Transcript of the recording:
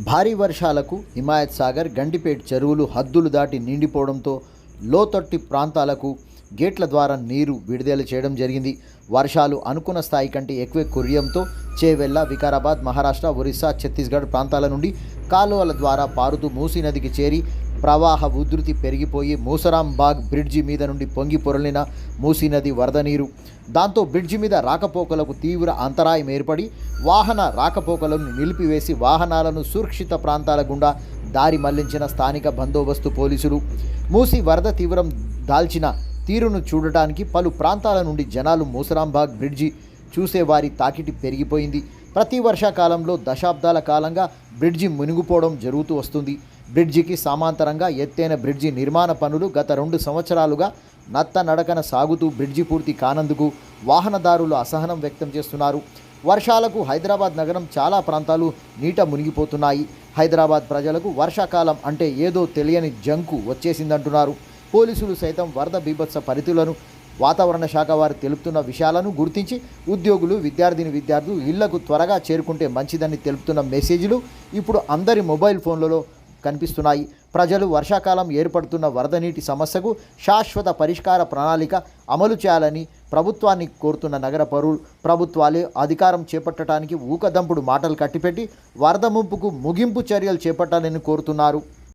భారీ వర్షాలకు హిమాయత్ సాగర్ గండిపేట్ చెరువులు హద్దులు దాటి నిండిపోవడంతో లోతట్టి ప్రాంతాలకు గేట్ల ద్వారా నీరు విడుదల చేయడం జరిగింది. వర్షాలు అనుకున్న స్థాయి కంటే ఎక్కువ కురియంతో చేవెళ్ళ వికారాబాద్ మహారాష్ట్ర ఒరిస్సా ఛత్తీస్గఢ్ ప్రాంతాల నుండి కాలువల ద్వారా పారుతూ మూసీ నదికి చేరి ప్రవాహ ఉధృతి పెరిగిపోయి మూసరాంబాగ్ బ్రిడ్జి మీద నుండి పొంగి పొరలిన మూసీ నది వరద నీరు. దాంతో బ్రిడ్జి మీద రాకపోకలకు తీవ్ర అంతరాయం ఏర్పడి వాహన రాకపోకలను నిలిపివేసి వాహనాలను సురక్షిత ప్రాంతాల గుండా దారి మళ్ళించిన స్థానిక బందోబస్తు పోలీసులు. మూసి వరద తీవ్రం దాల్చిన తీరును చూడటానికి పలు ప్రాంతాల నుండి జనాలు మూసరాంబాగ్ బ్రిడ్జి చూసేవారి తాకిటి పెరిగిపోయింది. ప్రతి వర్షాకాలంలో దశాబ్దాల కాలంగా బ్రిడ్జి మునిగిపోవడం జరుగుతూ వస్తుంది. బ్రిడ్జికి సమాంతరంగా ఎత్తైన బ్రిడ్జి నిర్మాణ పనులు గత రెండు సంవత్సరాలుగా నత్త నడకన సాగుతూ బ్రిడ్జి పూర్తి కానందుకు వాహనదారులు అసహనం వ్యక్తం చేస్తున్నారు. వర్షాలకు హైదరాబాద్ నగరం చాలా ప్రాంతాలు నీట మునిగిపోతున్నాయి. హైదరాబాద్ ప్రజలకు వర్షాకాలం అంటే ఏదో తెలియని జంకు వచ్చేసిందంటున్నారు. పోలీసులు సైతం వరద బీభత్స పరిధులను వాతావరణ శాఖ వారు తెలుపుతున్న విషయాలను గుర్తించి ఉద్యోగులు విద్యార్థిని విద్యార్థులు ఇళ్ళకు త్వరగా చేరుకుంటే మంచిదని తెలుపుతున్న మెసేజ్లు ఇప్పుడు అందరి మొబైల్ ఫోన్లలో కనిపిస్తున్నాయి. ప్రజలు వర్షాకాలం ఏర్పడుతున్న వరద నీటి సమస్యకు శాశ్వత పరిష్కార ప్రణాళిక అమలు చేయాలని ప్రభుత్వాన్ని కోరుతున్న నగర పౌరులు ప్రభుత్వాలే అధికారం చేపట్టడానికి ఊకదంపుడు మాటలు కట్టిపెట్టి వరద ముంపుకు ముగింపు చర్యలు చేపట్టాలని కోరుతున్నారు.